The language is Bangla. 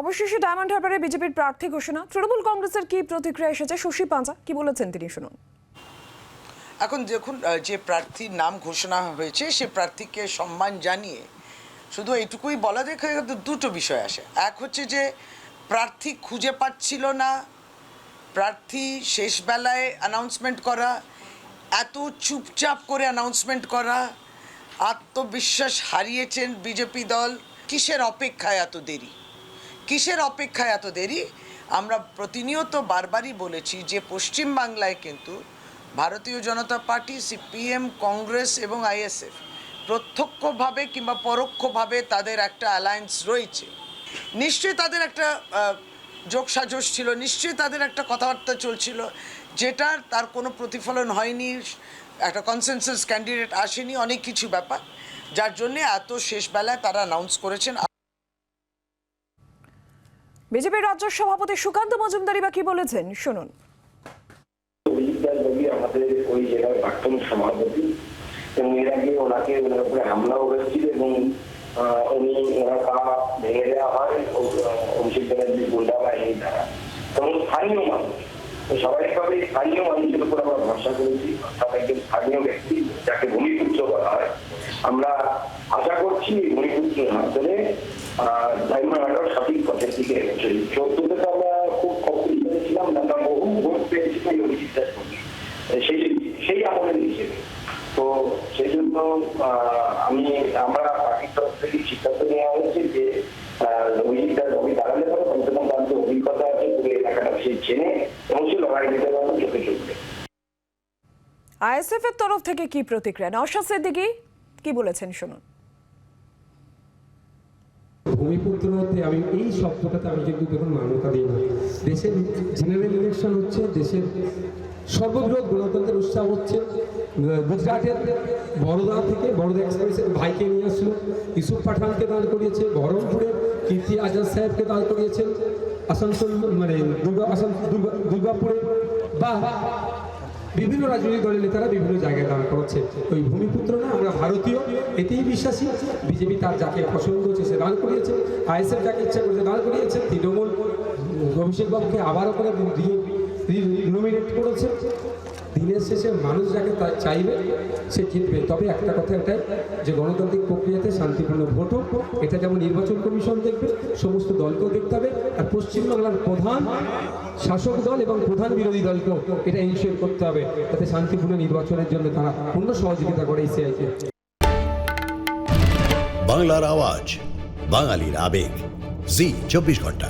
অবশেষে ডায়মন্ড হারবারে বিজেপির প্রার্থী ঘোষণা। তৃণমূল কংগ্রেসের কি প্রতিক্রিয়া এসেছে? শশী পাঁজা, কি বলেছেন তিনি? শুনুন। এখন দেখুন যে প্রার্থীর নাম ঘোষণা হয়েছে, সে প্রার্থীকে সম্মান জানিয়ে শুধু এইটুকুই বলা যায় দুটো বিষয় আসে। এক হচ্ছে যে, প্রার্থী খুঁজে পাচ্ছিল না, প্রার্থী শেষবেলায় অ্যানাউন্সমেন্ট করা, এত চুপচাপ করে অ্যানাউন্সমেন্ট করা, আত্মবিশ্বাস হারিয়েছেন বিজেপি দল, কিসের অপেক্ষায় এত দেরি? কিসের অপেক্ষায় এত দেরি? আমরা প্রতিনিয়ত বারবারই বলেছি যে পশ্চিম বাংলায় কিন্তু ভারতীয় জনতা পার্টি সিপিএম কংগ্রেস এবং আইএসএফ প্রত্যক্ষভাবে কিংবা পরোক্ষভাবে তাদের একটা অ্যালায়েন্স রয়েছে। নিশ্চয়ই তাদের একটা আহ, যোগসাজশ ছিল নিশ্চয়ই তাদের একটা কথাবার্তা চলছিল যেটার তার কোনো প্রতিফলন হয়নি একটা কনসেনসাস ক্যান্ডিডেট আসেনি অনেক কিছু ব্যাপার। যার জন্যে এত শেষবেলায় তারা অ্যানাউন্স করেছেন। বিজেপির রাজ্য সভাপতি সুকান্ত মজুমদারি বা কি বলেছেন? শুনুন। আমাদের এবং উনি ওনার ভেঙে গুন্ডা স্থানীয় মানুষ স্থানীয় মানুষের উপর আমরা ভরসা করেছি, অর্থাৎ একজন স্থানীয় ব্যক্তি যাকে আমরা আশা করছি থেকে সিদ্ধান্ত নেওয়া হয়েছে যে অভিজিৎ অভিজ্ঞতা আছে চোখে আইএসএফ এর তরফ থেকে কি প্রতিক্রিয়া? নওশাদ সিদ্দিকি? কি বলেছেন শুনুন। ভূমিপুত্রতে আমি এই শব্দটাতে আমি কিন্তু দেখুন মান্যতা দিই না। দেশের জেনারেল ইলেকশন হচ্ছে, দেশের সর্ববৃহৎ গণতন্ত্রের উৎসাহ হচ্ছে গুজরাটের বড়োদা থেকে বড়োদা এক্সপ্রেসের ভাইকে নিয়ে আসলো, ইউসুফ পাঠানকে দাঁড় করিয়েছে বহরমপুরে কীর্তি আজাদ সাহেবকে দাঁড় করিয়েছেন, আসানসোল মানে দুর্গা আসান দুর্গা, দুর্গাপুরে বা বিভিন্ন রাজনৈতিক দলের নেতারা বিভিন্ন জায়গায় দাঁড় করছে ওই ভূমিপুত্র না, আমরা ভারতীয়, এতেই বিশ্বাসী। বিজেপি তার যাকে পছন্দ হচ্ছে সে দাঁড় করিয়েছে। আইএসএফ যাকে ইচ্ছা করেছে দাঁড় করিয়েছে। তৃণমূল, অভিষেক বাবুকে আবারও করে নমিনেট করেছে। দিনের শেষে মানুষ যাকে চাইবে, সে জিতবে। তবে একটা কথা এটাই, যে গণতান্ত্রিক প্রক্রিয়াতে শান্তিপূর্ণ ভোট হোক, এটা যেমন নির্বাচন কমিশন দেখবে, সমস্ত দলকেও দেখতে হবে। আর পশ্চিমবাংলার প্রধান শাসক দল এবং প্রধান বিরোধী দলকেও এটা ইনশিওর করতে হবে, যাতে শান্তিপূর্ণ নির্বাচনের জন্য তারা পূর্ণ সহযোগিতা করে এই সিআইকে। বাংলার আওয়াজ, বাঙালির আবেগ। জি, চব্বিশ ঘণ্টা।